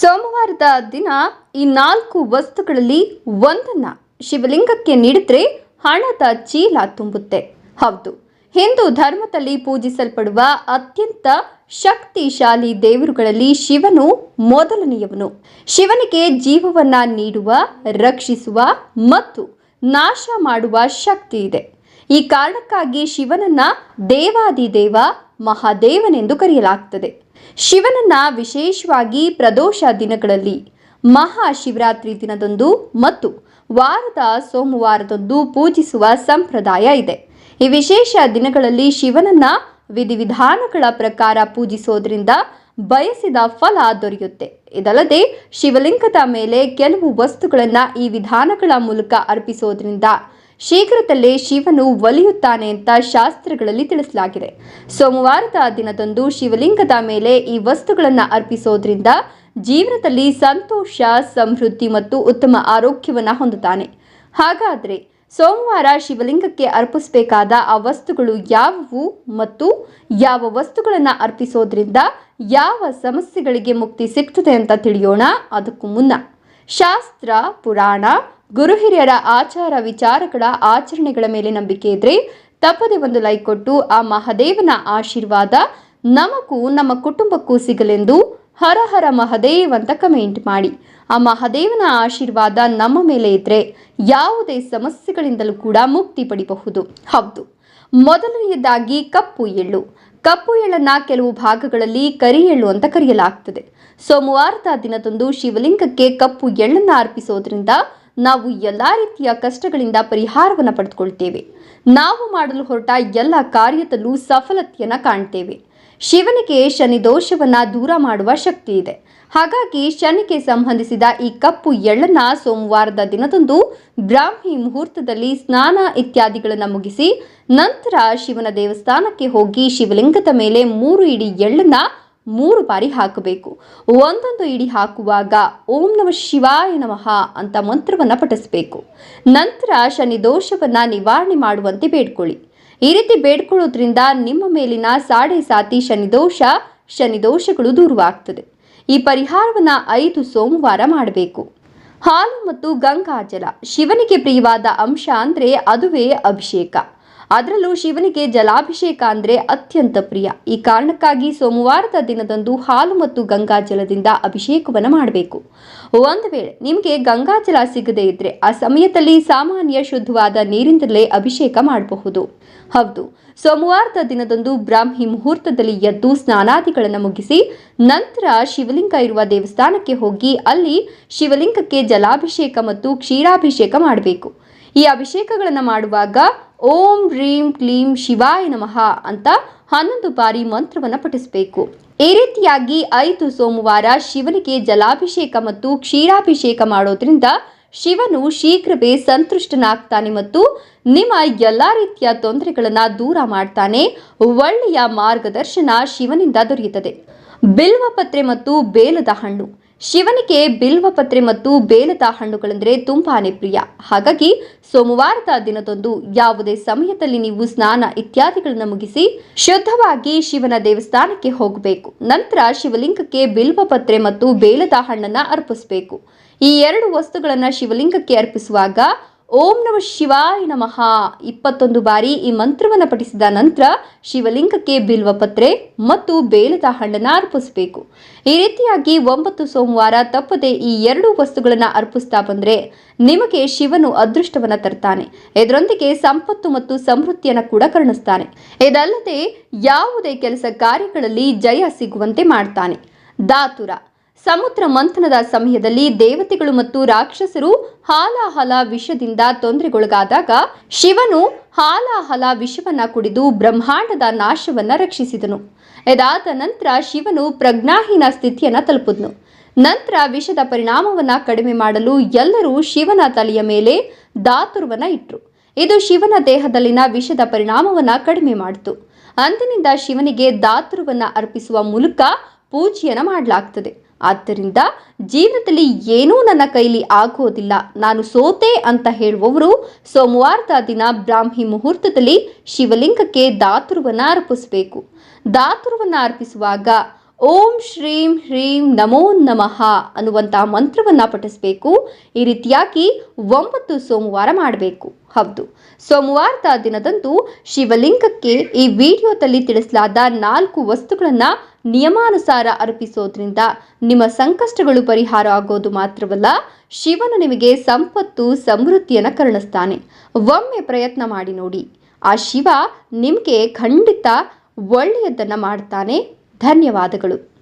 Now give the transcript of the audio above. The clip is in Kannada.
ಸೋಮವಾರದ ದಿನ ಈ ನಾಲ್ಕು ವಸ್ತುಗಳಲ್ಲಿ ಒಂದನ್ನ ಶಿವಲಿಂಗಕ್ಕೆ ನೀಡಿದ್ರೆ ಹಣದ ಚೀಲ ತುಂಬುತ್ತೆ. ಹೌದು, ಹಿಂದೂ ಧರ್ಮದಲ್ಲಿ ಪೂಜಿಸಲ್ಪಡುವ ಅತ್ಯಂತ ಶಕ್ತಿಶಾಲಿ ದೇವರುಗಳಲ್ಲಿ ಶಿವನು ಮೊದಲನೆಯವನು. ಶಿವನಿಗೆ ಜೀವವನ್ನ ನೀಡುವ, ರಕ್ಷಿಸುವ ಮತ್ತು ನಾಶ ಮಾಡುವ ಶಕ್ತಿ ಇದೆ. ಈ ಕಾರಣಕ್ಕಾಗಿ ಶಿವನನ್ನ ದೇವಾದಿದೇವ ಮಹಾದೇವನೆಂದು ಕರೆಯಲಾಗ್ತದೆ. ಶಿವನನ್ನ ವಿಶೇಷವಾಗಿ ಪ್ರದೋಷ ದಿನಗಳಲ್ಲಿ ಮಹಾಶಿವರಾತ್ರಿ ದಿನದಂದು ಮತ್ತು ವಾರದ ಸೋಮವಾರದಂದು ಪೂಜಿಸುವ ಸಂಪ್ರದಾಯ ಇದೆ. ಈ ವಿಶೇಷ ದಿನಗಳಲ್ಲಿ ಶಿವನನ್ನ ವಿಧಿವಿಧಾನಗಳ ಪ್ರಕಾರ ಪೂಜಿಸೋದ್ರಿಂದ ಬಯಸಿದ ಫಲ ದೊರೆಯುತ್ತೆ. ಇದಲ್ಲದೆ ಶಿವಲಿಂಗದ ಮೇಲೆ ಕೆಲವು ವಸ್ತುಗಳನ್ನು ಈ ವಿಧಾನಗಳ ಮೂಲಕ ಅರ್ಪಿಸೋದ್ರಿಂದ ಶೀಘ್ರದಲ್ಲೇ ಶಿವನು ಒಲಿಯುತ್ತಾನೆ ಅಂತ ಶಾಸ್ತ್ರಗಳಲ್ಲಿ ತಿಳಿಸಲಾಗಿದೆ. ಸೋಮವಾರದ ದಿನದಂದು ಶಿವಲಿಂಗದ ಮೇಲೆ ಈ ವಸ್ತುಗಳನ್ನು ಅರ್ಪಿಸೋದ್ರಿಂದ ಜೀವನದಲ್ಲಿ ಸಂತೋಷ, ಸಮೃದ್ಧಿ ಮತ್ತು ಉತ್ತಮ ಆರೋಗ್ಯವನ್ನು ಹೊಂದುತ್ತಾನೆ. ಹಾಗಾದರೆ ಸೋಮವಾರ ಶಿವಲಿಂಗಕ್ಕೆ ಅರ್ಪಿಸಬೇಕಾದ ಆ ವಸ್ತುಗಳು ಯಾವುವು ಮತ್ತು ಯಾವ ವಸ್ತುಗಳನ್ನು ಅರ್ಪಿಸೋದ್ರಿಂದ ಯಾವ ಸಮಸ್ಯೆಗಳಿಗೆ ಮುಕ್ತಿ ಸಿಗ್ತದೆ ಅಂತ ತಿಳಿಯೋಣ. ಅದಕ್ಕೂ ಮುನ್ನ ಶಾಸ್ತ್ರ, ಪುರಾಣ ಗುರು ಹಿರಿಯರ ಆಚಾರ ವಿಚಾರಗಳ ಆಚರಣೆಗಳ ಮೇಲೆ ನಂಬಿಕೆ ಇದ್ರೆ ತಪ್ಪದೆ ಒಂದು ಲೈಕ್ ಕೊಟ್ಟು ಆ ಮಹಾದೇವನ ಆಶೀರ್ವಾದ ನಮಗೂ ನಮ್ಮ ಕುಟುಂಬಕ್ಕೂ ಸಿಗಲೆಂದು ಹರ ಹರ ಮಹದೇವ್ ಅಂತ ಕಮೆಂಟ್ ಮಾಡಿ. ಆ ಮಹಾದೇವನ ಆಶೀರ್ವಾದ ನಮ್ಮ ಮೇಲೆ ಇದ್ರೆ ಯಾವುದೇ ಸಮಸ್ಯೆಗಳಿಂದಲೂ ಕೂಡ ಮುಕ್ತಿ ಪಡಿಬಹುದು. ಹೌದು, ಮೊದಲನೆಯದಾಗಿ ಕಪ್ಪು ಎಳ್ಳು. ಕಪ್ಪು ಎಳ್ಳನ್ನ ಕೆಲವು ಭಾಗಗಳಲ್ಲಿ ಕರಿ ಎಳ್ಳು ಅಂತ ಕರೆಯಲಾಗ್ತದೆ. ಸೋಮವಾರದ ದಿನದಂದು ಶಿವಲಿಂಗಕ್ಕೆ ಕಪ್ಪು ಎಳ್ಳನ್ನ ಅರ್ಪಿಸೋದ್ರಿಂದ ನಾವು ಎಲ್ಲ ರೀತಿಯ ಕಷ್ಟಗಳಿಂದ ಪರಿಹಾರವನ್ನು ಪಡೆದುಕೊಳ್ತೇವೆ. ನಾವು ಮಾಡಲು ಹೊರಟ ಎಲ್ಲ ಕಾರ್ಯದಲ್ಲೂ ಸಫಲತೆಯನ್ನು ಕಾಣ್ತೇವೆ. ಶಿವನಿಗೆ ಶನಿ ದೋಷವನ್ನು ದೂರ ಮಾಡುವ ಶಕ್ತಿ ಇದೆ. ಹಾಗಾಗಿ ಶನಿಗೆ ಸಂಬಂಧಿಸಿದ ಈ ಕಪ್ಪು ಎಳ್ಳನ್ನ ಸೋಮವಾರದ ದಿನದಂದು ಬ್ರಾಹ್ಮಿ ಮುಹೂರ್ತದಲ್ಲಿ ಸ್ನಾನ ಇತ್ಯಾದಿಗಳನ್ನು ಮುಗಿಸಿ ನಂತರ ಶಿವನ ದೇವಸ್ಥಾನಕ್ಕೆ ಹೋಗಿ ಶಿವಲಿಂಗದ ಮೇಲೆ ಮೂರು ಇಡಿ ಎಳ್ಳನ್ನ ಮೂರು ಬಾರಿ ಹಾಕಬೇಕು. ಒಂದೊಂದು ಇಡಿ ಹಾಕುವಾಗ ಓಂ ನಮ ಶಿವಾಯ ನಮಃ ಅಂತ ಮಂತ್ರವನ್ನು ಪಠಿಸಬೇಕು. ನಂತರ ಶನಿ ದೋಷವನ್ನು ನಿವಾರಣೆ ಮಾಡುವಂತೆ ಬೇಡ್ಕೊಳ್ಳಿ. ಈ ರೀತಿ ಬೇಡ್ಕೊಳ್ಳೋದ್ರಿಂದ ನಿಮ್ಮ ಮೇಲಿನ ಸಾಡೆ ಸಾತಿ ಶನಿದೋಷ ಶನಿದೋಷಗಳು ದೂರವಾಗ್ತದೆ. ಈ ಪರಿಹಾರವನ್ನ ಐದು ಸೋಮವಾರ ಮಾಡಬೇಕು. ಹಾಲು ಮತ್ತು ಗಂಗಾಜಲ ಶಿವನಿಗೆ ಪ್ರಿಯವಾದ ಅಂಶ ಅಂದ್ರೆ ಅದುವೇ ಅಭಿಷೇಕ. ಅದರಲ್ಲೂ ಶಿವನಿಗೆ ಜಲಾಭಿಷೇಕ ಅಂದ್ರೆ ಅತ್ಯಂತ ಪ್ರಿಯ. ಈ ಕಾರಣಕ್ಕಾಗಿ ಸೋಮವಾರದ ದಿನದಂದು ಹಾಲು ಮತ್ತು ಗಂಗಾಜಲದಿಂದ ಅಭಿಷೇಕವನ್ನು ಮಾಡಬೇಕು. ಒಂದು ವೇಳೆ ನಿಮಗೆ ಗಂಗಾಜಲ ಸಿಗದೇ ಇದ್ರೆ ಆ ಸಮಯದಲ್ಲಿ ಸಾಮಾನ್ಯ ಶುದ್ಧವಾದ ನೀರಿಂದಲೇ ಅಭಿಷೇಕ ಮಾಡಬಹುದು. ಹೌದು, ಸೋಮವಾರದ ದಿನದಂದು ಬ್ರಾಹ್ಮಿ ಮುಹೂರ್ತದಲ್ಲಿ ಎದ್ದು ಸ್ನಾನಾದಿಗಳನ್ನು ಮುಗಿಸಿ ನಂತರ ಶಿವಲಿಂಗ ಇರುವ ದೇವಸ್ಥಾನಕ್ಕೆ ಹೋಗಿ ಅಲ್ಲಿ ಶಿವಲಿಂಗಕ್ಕೆ ಜಲಾಭಿಷೇಕ ಮತ್ತು ಕ್ಷೀರಾಭಿಷೇಕ ಮಾಡಬೇಕು. ಈ ಅಭಿಷೇಕಗಳನ್ನು ಮಾಡುವಾಗ ಓಂ ರೀಂ ಕ್ಲೀಂ ಶಿವಾಯ ನಮಃ ಅಂತ ಹನ್ನೊಂದು ಬಾರಿ ಮಂತ್ರವನ್ನು ಪಠಿಸಬೇಕು. ಈ ರೀತಿಯಾಗಿ ಐದು ಸೋಮವಾರ ಶಿವನಿಗೆ ಜಲಾಭಿಷೇಕ ಮತ್ತು ಕ್ಷೀರಾಭಿಷೇಕ ಮಾಡೋದ್ರಿಂದ ಶಿವನು ಶೀಘ್ರವೇ ಸಂತುಷ್ಟನಾಗ್ತಾನೆ ಮತ್ತು ನಿಮ್ಮ ಎಲ್ಲ ರೀತಿಯ ತೊಂದರೆಗಳನ್ನು ದೂರ ಮಾಡ್ತಾನೆ. ಒಳ್ಳೆಯ ಮಾರ್ಗದರ್ಶನ ಶಿವನಿಂದ ದೊರೆಯುತ್ತದೆ. ಬಿಲ್ವಪತ್ರೆ ಮತ್ತು ಬೇಲದ ಹಣ್ಣು. ಶಿವನಿಗೆ ಬಿಲ್ವಪತ್ರೆ ಮತ್ತು ಬೇಲದ ಹಣ್ಣುಗಳೆಂದರೆ ತುಂಬಾನೇ ಪ್ರಿಯ. ಹಾಗಾಗಿ ಸೋಮವಾರದ ದಿನದಂದು ಯಾವುದೇ ಸಮಯದಲ್ಲಿ ನೀವು ಸ್ನಾನ ಇತ್ಯಾದಿಗಳನ್ನು ಮುಗಿಸಿ ಶುದ್ಧವಾಗಿ ಶಿವನ ದೇವಸ್ಥಾನಕ್ಕೆ ಹೋಗಬೇಕು. ನಂತರ ಶಿವಲಿಂಗಕ್ಕೆ ಬಿಲ್ವಪತ್ರೆ ಮತ್ತು ಬೇಲದ ಹಣ್ಣನ್ನು ಅರ್ಪಿಸಬೇಕು. ಈ ಎರಡು ವಸ್ತುಗಳನ್ನು ಶಿವಲಿಂಗಕ್ಕೆ ಅರ್ಪಿಸುವಾಗ ಓಂ ನಮ ಶಿವಾಯ ನಮಃ. ಇಪ್ಪತ್ತೊಂದು ಬಾರಿ ಈ ಮಂತ್ರವನ್ನು ಪಠಿಸಿದ ನಂತರ ಶಿವಲಿಂಗಕ್ಕೆ ಬಿಲ್ವಪತ್ರೆ ಮತ್ತು ಬೇಲದ ಹಣ್ಣನ್ನು ಅರ್ಪಿಸಬೇಕು. ಈ ರೀತಿಯಾಗಿ ಒಂಬತ್ತು ಸೋಮವಾರ ತಪ್ಪದೆ ಈ ಎರಡು ವಸ್ತುಗಳನ್ನು ಅರ್ಪಿಸ್ತಾ ಬಂದರೆ ನಿಮಗೆ ಶಿವನು ಅದೃಷ್ಟವನ್ನು ತರ್ತಾನೆ. ಇದರೊಂದಿಗೆ ಸಂಪತ್ತು ಮತ್ತು ಸಮೃದ್ಧಿಯನ್ನು ಕೂಡ ಕರುಣಿಸ್ತಾನೆ. ಇದಲ್ಲದೆ ಯಾವುದೇ ಕೆಲಸ ಕಾರ್ಯಗಳಲ್ಲಿ ಜಯ ಸಿಗುವಂತೆ ಮಾಡ್ತಾನೆ. ದಾತುರ ಸಮುದ್ರ ಮಂಥನದ ಸಮಯದಲ್ಲಿ ದೇವತೆಗಳು ಮತ್ತು ರಾಕ್ಷಸರು ಹಾಲಾಹಲ ವಿಷದಿಂದ ತೊಂದರೆಗೊಳಗಾದಾಗ ಶಿವನು ಹಾಲಾಹಲ ವಿಷವನ್ನ ಕುಡಿದು ಬ್ರಹ್ಮಾಂಡದ ನಾಶವನ್ನ ರಕ್ಷಿಸಿದನು. ಇದಾದ ನಂತರ ಶಿವನು ಪ್ರಜ್ಞಾಹೀನ ಸ್ಥಿತಿಯನ್ನ ತಲುಪಿದನು. ನಂತರ ವಿಷದ ಪರಿಣಾಮವನ್ನ ಕಡಿಮೆ ಮಾಡಲು ಎಲ್ಲರೂ ಶಿವನ ತಲೆಯ ಮೇಲೆ ದಾತುರವನ್ನ ಇಟ್ಟರು ಇದು ಶಿವನ ದೇಹದಲ್ಲಿನ ವಿಷದ ಪರಿಣಾಮವನ್ನ ಕಡಿಮೆ ಮಾಡಿತು. ಅಂದಿನಿಂದ ಶಿವನಿಗೆ ದಾತುರವನ್ನ ಅರ್ಪಿಸುವ ಮೂಲಕ ಪೂಜೆಯನ್ನು ಮಾಡಲಾಗ್ತದೆ. ಆದ್ದರಿಂದ ಜೀವನದಲ್ಲಿ ಏನೂ ನನ್ನ ಕೈಲಿ ಆಗೋದಿಲ್ಲ ನಾನು ಸೋತೆ ಅಂತ ಹೇಳುವವರು ಸೋಮವಾರದ ದಿನ ಬ್ರಾಹ್ಮಿ ಮುಹೂರ್ತದಲ್ಲಿ ಶಿವಲಿಂಗಕ್ಕೆ ದಾತುರವನ್ನ ಅರ್ಪಿಸಬೇಕು. ದಾತುರವನ್ನ ಅರ್ಪಿಸುವಾಗ ಓಂ ಶ್ರೀಂ ಹ್ರೀಂ ನಮೋ ನಮಃ ಅನ್ನುವಂತಹ ಮಂತ್ರವನ್ನು ಪಠಿಸಬೇಕು. ಈ ರೀತಿಯಾಗಿ ಒಂಬತ್ತು ಸೋಮವಾರ ಮಾಡಬೇಕು. ಹೌದು. ಸೋಮವಾರದ ದಿನದಂದು ಶಿವಲಿಂಗಕ್ಕೆ ಈ ವಿಡಿಯೋದಲ್ಲಿ ತಿಳಿಸಲಾದ ನಾಲ್ಕು ವಸ್ತುಗಳನ್ನು ನಿಯಮಾನುಸಾರ ಅರ್ಪಿಸೋದ್ರಿಂದ ನಿಮ್ಮ ಸಂಕಷ್ಟಗಳು ಪರಿಹಾರ ಆಗೋದು ಮಾತ್ರವಲ್ಲ, ಶಿವನು ನಿಮಗೆ ಸಂಪತ್ತು, ಸಮೃದ್ಧಿಯನ್ನು ಕರುಣಿಸ್ತಾನೆ. ಒಮ್ಮೆ ಪ್ರಯತ್ನ ಮಾಡಿ ನೋಡಿ. ಆ ಶಿವ ನಿಮಗೆ ಖಂಡಿತ ಒಳ್ಳೆಯದನ್ನು ಮಾಡ್ತಾನೆ. ಧನ್ಯವಾದಗಳು.